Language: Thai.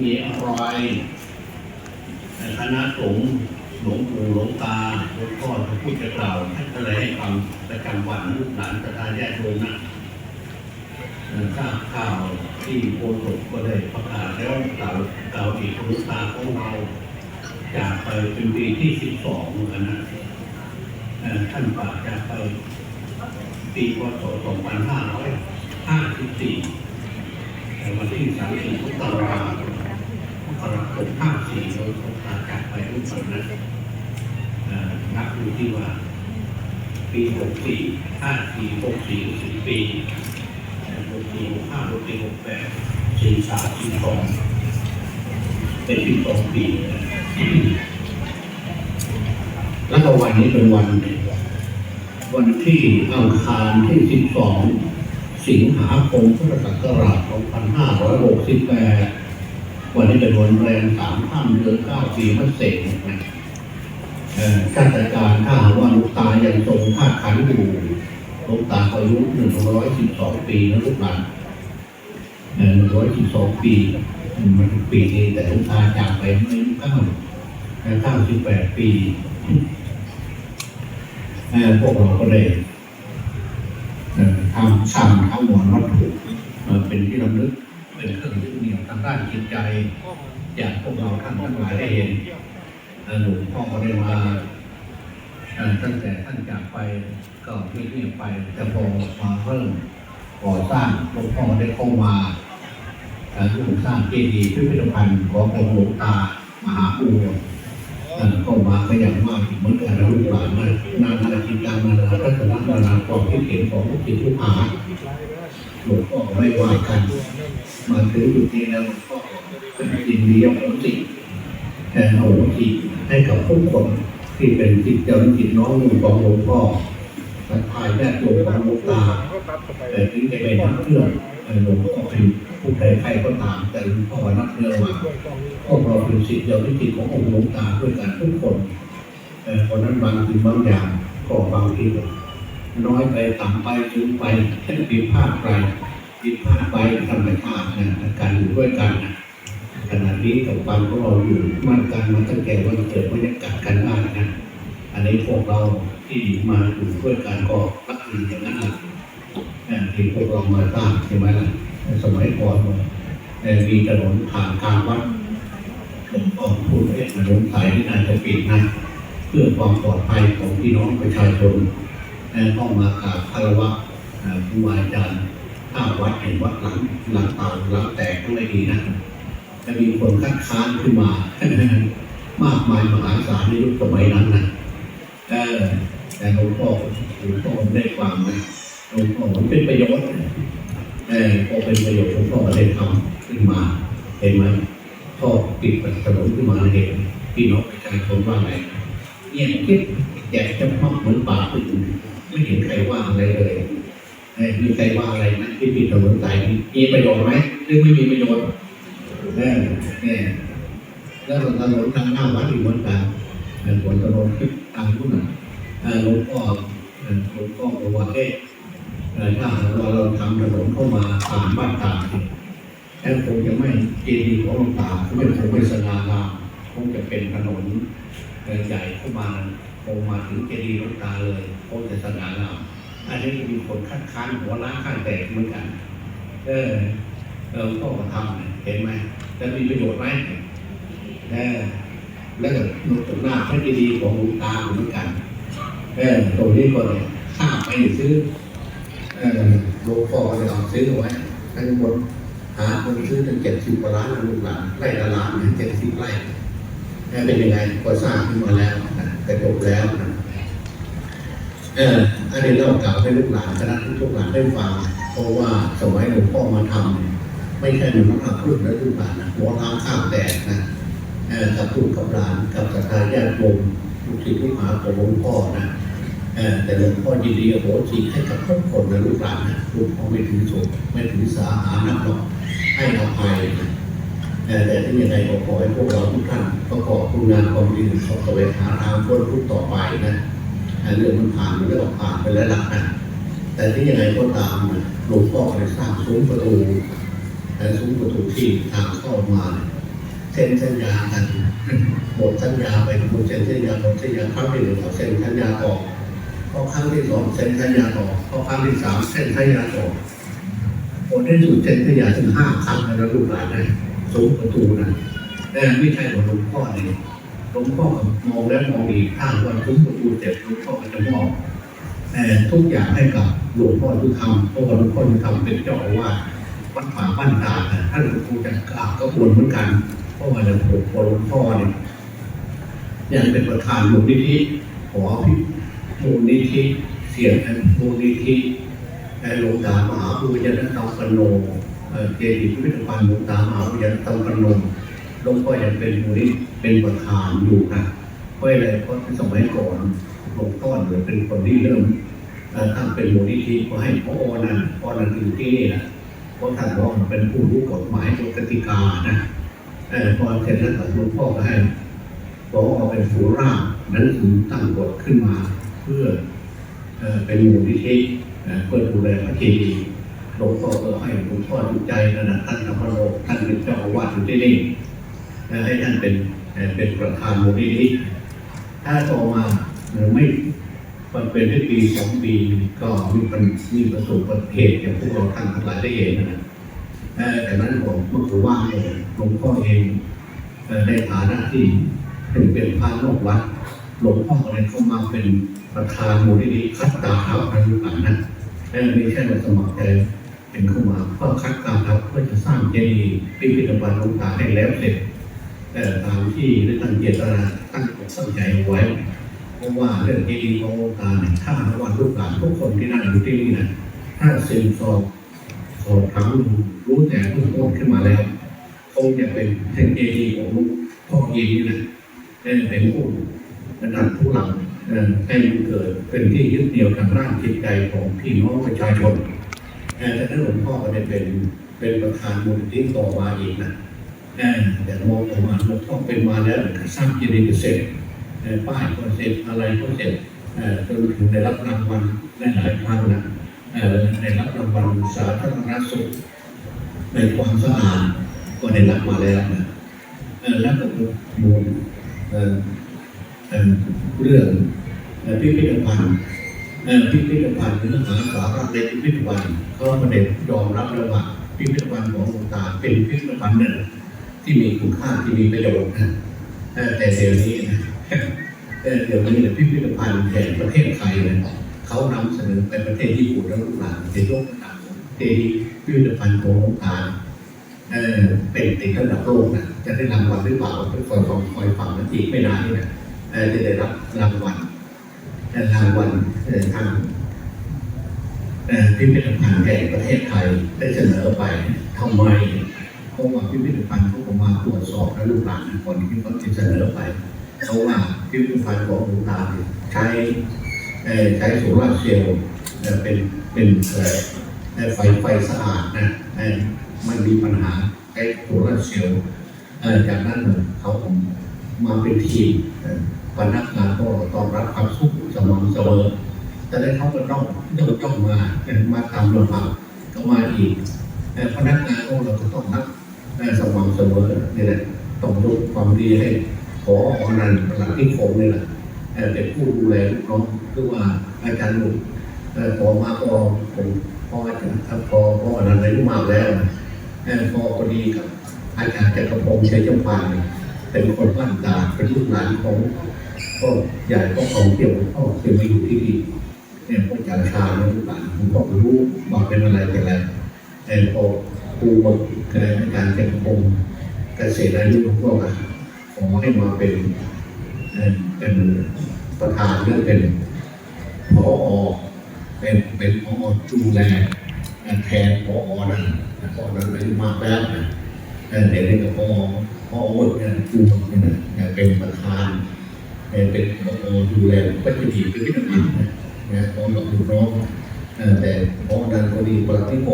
มีอะไรในคณะสงฆ์หลวงปู่หลวงตาหลวงพ่อพระพุทธเจ้าท่านก็เลให้ความประจำวันลูกหลานศรัทธาญาติโยมนะทราบข่าวที่โพสต์ก็ได้ประกาศแล้วกล่าวกล่าวอีกหลวงตาของเราจากไปเป็นปีที่สิบสองกันนะท่านปราจากไปปีพศ2554 วันที่ 30มกราคม กราคม54โดยสงครามจากไปทุกคนนะเอ่อนับดูที่ว่า ปี64 54 64 10ปีเอ่อ64 65 64 68 43 42เป็น12ปีแล้วก็วันนี้เป็นวัน วันที่อังคารที่12สิงหาคมพุทธศักราช2568 วันนี้เป็นวันแรมสามค่ำเดือนเก้าปีมะเสงนะเอ่อข้าราชการถ้าหากว่าลูกตายังทรงคาดขันอยู่หลูกตาอายุ112ปีนะลูกหลานเอ่งร้อ112ปีมันปีนี้แต่หลูกตาจากไปไม่เก้าเก้าสิบแปดปีพวกเราก็ได้เอ่อทำสั่งทำหมวนวัตถุเป็นที่ระลึก เป็นเครื่องยึดเหนี่ยวทางด้านจิตใจอยากพวกเราท่านทั้งหลายได้เห็นหลวงพ่อก็ได้มาเอ่อตั้งแต่ท่านจากไปก็เงียบๆไปแต่พอมาเริ่มก่อสร้างหลวงพ่อได้เข้ามาเอ่อร่วมสร้างเจดีย์พิพิธภัณฑ์ขององค์หลวงตามหาปูเอ่อก็มาก็อย่างมากเหมือนกันลูกหลานนะนานาจิตการนานาทัศนนานาความคิดเห็นของลูกศิษย์ลูกหา หลวงพ่อไม่ว่ากัน มาถืออยู่ที่แล้วหลวงพ่อเป็นยินดีเอาผลสิแทนเอาผลสิให้กับทุกคนที่เป็นจิตเจ้าจิตน้องของหลวงพ่อศรัทธาญาติโยมของหลวงตาแต่ถึงจะเป็นนักเรื่องหลวงพ่อเป็นผู้ใดใครก็ตาม แต่หลวงพ่อนักเรื่องว่าพวกเราเป็นสิทธิ์เดียวที่จิตขององค์หลวงตาด้วยกันทุกคนเอ่อเพราะนั้นบางสิ่งบางอย่างก็บางที น้อยไปต่ำไปสูงไปแค่ผิดพลาดไปผิดพลาดไปธรรมชาตินะการอยู่ด้วยกันนะขณะนี้กับความของเราอยู่มันกันมาตั้งแต่วันเกิดบรรยากาศกันได้นะอันนี้พวกเราที่มาอยู่ด้วยกันก็รักดีอย่างนั้นแหละที่พวกเรามาสร้างใช่ไหมล่ะสมัยก่อนเนี่ยมีถนนผ่านกลางวัดหลวงพ่อพูดเอ๊ะถนนสายที่น่าจะปิดนะเพื่อความปลอดภัยของพี่น้องประชาชน ต้องมากราบคารวะครูอาจารย์ถ้าวัดเห็นวัดหลังหลังต่าหลังแตกก็ไม่ดีนะจะมีคนคัดค้านขึ้นมา มากมายมหาศาลในยุคสมัยนั้นนะเออแต่หลวงพ่อหลวงพ่อได้ฟังนะหลวงพ่อมันเป็นประโยชน์เออพอเป็นประโยชน์หลวงพ่อได้ทำขึ้นมาเห็นไหมพ่อปิดถนนขึ้นมาเห็นพี่น้องประชาชนว่าไงเงียบคิดอยากจะพักเหมือนป่าอื่น ไม่เห็นใครว่าอะไรเลยเออมีใครว่าอะไรนะที่ปิดถนนสายนี้มีประโยชน์ไหมหรือไม่มีประโยชน์เออเนี่ยแล้วถนนทางหน้าวัดอีกเหมือนกันเออถนนถนนทางพุ่นน่ะเออหลวงพ่อหลวงพ่อบอกว่าเอ๊ะถ้าหากว่าเราทำถนนเข้ามาผ่านบ้านตาแค่คงจะไม่เจดีย์ของหลวงตาคงจะคงไม่สง่างามคงจะเป็นถนนใหญ่เข้ามา คงมาถึงเจดีย์หลวงตาเลยคงจะสง่างามอันนี้มีคนคัดค้านหัวล้างข้างแตกเหมือนกัน เออเออก็มาทำเห็นไหมจะมีประโยชน์ไหมเออแล้วก็ตรงหน้าพระเจดีย์ของหลวงตาเหมือนกัน เออตรงนี้ก็เลยข้ามไปซื้อเออหลวงพ่อเลยเอาซื้อเอาไว้ให้ทุกคนหาคนซื้อตั้งเจ็ดสิบกว่าล้านลูกหลานไร่ละล้านเจ็ดสิบไร่เป็นยังไงก็สร้างขึ้นมาแล้วนะ กระจบแล้วนะเอออันนี้เรากล่าวให้ลูกหลานคณะทุกหลานได้ฟังเพราะว่าสมัยหลวงพ่อมาทำเนี่ยไม่ใช่หลวงพ่อพูดแล้วลูกหลานนะหัวล้างข้างแตกนะเออกับลูกกับหลานกับศรัทธาญาติโยมลูกศิษย์ลูกหาของหลวงพ่อนะเอ่อแต่หลวงพ่อยินดีอโหสิให้กับทุกคนนะลูกหลานนะลูกพ่อไม่ถือโศกไม่ถือสาหานักหรอกให้อภัยนะ แต่ที่ยังไงก็ขอให้พวกเราทุกท่านประกอบคุณงานความดีสอบแสวงหาทางพ้นทุกต่อไปนะเรื่องมันผ่านมันก็ผ่านไปแล้วล่ะนะแต่ที่ยังไงก็ตามหลวงพ่อได้สร้างซุ้มประตูแต่ซุ้มประตูที่ทางเข้ามาเนี่ยเซ็นสัญญากันหมดสัญญาไปคุณเซ็นสัญญาหมดสัญญาครั้งที่หนึ่งเซ็นสัญญาออกพอครั้งที่สองเซ็นสัญญาออกพอครั้งที่สามเซ็นสัญญาออกผลที่สุดเซ็นสัญญาถึงห้าครั้งแล้วลูกหลานนะ สูงประตูนะแต่ไม่ใช่หลวงพ่อเลยหลวงพ่อมองแล้วมองอีกถ้าวันทุกประตูเสร็จหลวงพ่อจะมอบแต่ทุกอย่างให้กับหลวงพ่อทุกคำเพราะว่าหลวงพ่อทุกคำเป็นเจ้าอาวาสวัดป่าบ้านตาท่านหลวงปู่จะกราบก็ควรเหมือนกัน เพราะว่าหลวงปู่พอหลวงพ่อเนี่ยยังเป็นประธานมูลนิธิขอพิมูลนิธิเสียงแห่งมูลนิธิแห่หลวงตามหาภูมิยนตปโน เอ่อเจดีย์พิพิธภัณฑ์หลวงตามหาภูมิยนตปโนหลวงพ่อยังเป็นมูลนิธิเป็นประธานอยู่นะเพราะอะไรเพราะสมัยก่อนหลวงพ่อเนี่ยเป็นคนที่เริ่มตั้งเป็นมูลนิธิก็ให้พ่อนั้นพ่อนั้นอยู่ที่นี่แหละเพราะท่านว่าเป็นผู้รู้กฎหมายกฎกติกานะเออพอเสร็จแล้วหลวงพ่อก็ให้บอกว่าเป็นผู้ร่างนั้นถึงตั้งกฎขึ้นมาเพื่อเป็นมูลนิธิเพื่อดูแลพระเจดีย์ ลวงพ่อก็ให้หลวงพ่อจุใจนั่นนะท่านธรรมโลกท่านเป็นเจ้าอาวาสอยู่ที่นี่ให้ท่านเป็นเป็นประธานมูลนิธิถ้าต่อมาเอ่อไม่มันเป็นได้ปีสองปีก็มีปัญมีประสบเหตุอย่างพวกเราท่านทั้งหลายได้เห็นนะแต่นั้นผมเมื่อคือว่าหลวงพ่อเองในฐานะที่ถึงเป็นพระนอกวัดหลวงพ่อเลยเข้ามาเป็นประธานมูลนิธิคัดตาครับอายุกันนั้นเออไม่ใช่มาสมัครใจ เป็นเข้ามาเพื่อคัดตาครับเพื่อจะสร้างเจดีย์พิพิธภัณฑ์หลวงตาให้แล้วเสร็จเอ่ตามที่ได้ตั้งเจตนาตั้งอกตั้งใจเอาไว้เพราะว่าเรื่องที่ดีขององค์การเนี่ยถ้าวันลูกหลานทุกคนที่นั่งอยู่ที่นี่นะถ้าซึมสอบสอบถามรู้แต่เบื้ต้นขึ้นมาแล้วคงจะเป็นเทคโนโลยีของลูกพ่อเองนี่นะเออเป็นผู้ระดับผู้หลังเออให้เกิดเป็นที่ยึดเหนี่ยวทางร่างจิตใจของพี่น้องประชาชน แต่ถ้าหลวงพ่อก็ได้เป็นเป็นประธานมูลนิธิต่อมาอีกนะเออแต่มองออกมาหลวงพ่อเป็นมาแล้วก็สร้างเจดีย์เสร็จเอ่อป้ายก็เสร็จอะไรก็เสร็จเอ่อจนถึงได้รับรางวัลได้หลายครั้งนะเอ่อได้รับรางวัลสาธารณสุขในความสะอาดก็ได้รับมาแล้วนะเอ่อแล้วก็มูลเอ่อเอ่อเรื่องเอ่อพิพิธภัณฑ์เอ่อ พิพิธภัณฑ์เนื้อหาสาระในพิพิธภัณฑ์ก็ไม่ได้ยอมรับแล้วว่าพิพิธภัณฑ์ของหลวงตาเป็นพิพิธภัณฑ์หนึ่งที่มีคุณค่าที่มีประโยชน์นะแต่เดี๋ยวนี้นะเดี๋ยวนี้เนี่ยพิพิธภัณฑ์แห่งประเทศไทยเนี่ยเขานำเสนอไปประเทศญี่ปุ่นแล้วลูกหลานในโลกต่างๆเจดีพิพิธภัณฑ์ของหลวงตาเออเป็นติดระดับโลกนะจะได้รางวัลหรือเปล่าเป็นคองคอยฟังนะอีไม่นานนี่นะจะได้รับรางวัล รางวัลเออทางพิพิธภัณฑ์แห่งประเทศไทยได้เสนอไปทำไมเพราะว่าพิพิธภัณฑ์เขาก็มาตรวจสอบและลูกหลานคนที่เขาเสนอไปเพราว่าพิพิธภัณฑ์ของหลวงตานใช้ใช้โซลาร์เซลล์เป็นเป็นไฟไฟสะอาดนะไม่มีปัญหาใช้โซลาร์เซลล์จากนั้นเนี่ยเขามาเป็นทีม พนักงานก็ต้อนรับความสุขสม่ำเสมอแต่ได้เขาก็ต้องต้องต้องมาเอ่อมาตามลำพังก็มาอีกเอ่พนักงานของเราก็ต้องรับสม่ำเสมอนี่แหละต้องยกความดีให้ขออนันต์หลังที่คงนี่แหละเป็นผู้ดูแลลูกน้องคือว่าอาจารย์หนุ่มเอ่อพอมาพอผมพออาจารย์ครับพอพออนันต์อายุมากแล้วพ่อพอพอดีกับอาจารย์จักรพงษ์ชัยจำปาเนี่ย เป็นคนบ้านตาเป็นลูกหลานของพ่อใหญ่พ่อของเกี่ยวพ่อเคยมาอยู่ที่นี่เนี่ยพ่อจารชาเนี่ยลูกหลานผมก็รู้ว่าเป็นอะไรเป็นอะไรแต่พอครูบอกอาจารย์จักรพงษ์เกษตรอายุพวกอะขอให้มาเป็นเป็นประธานหรือเป็นพอเป็นเป็นพอดูแลแทนพอนั้นพอนั้นอายุมากแล้วนะเออเดี๋ยวนี้ก็พอ พ่อโอ๊ตเนี่ยดูเนี่ยนะเป็นประธานเป็นเป็นดูแลก็จะดีเป็นพิธีนะนะพอกับลูกน้องเออแต่พอดันก็ดีกว่าที่ผม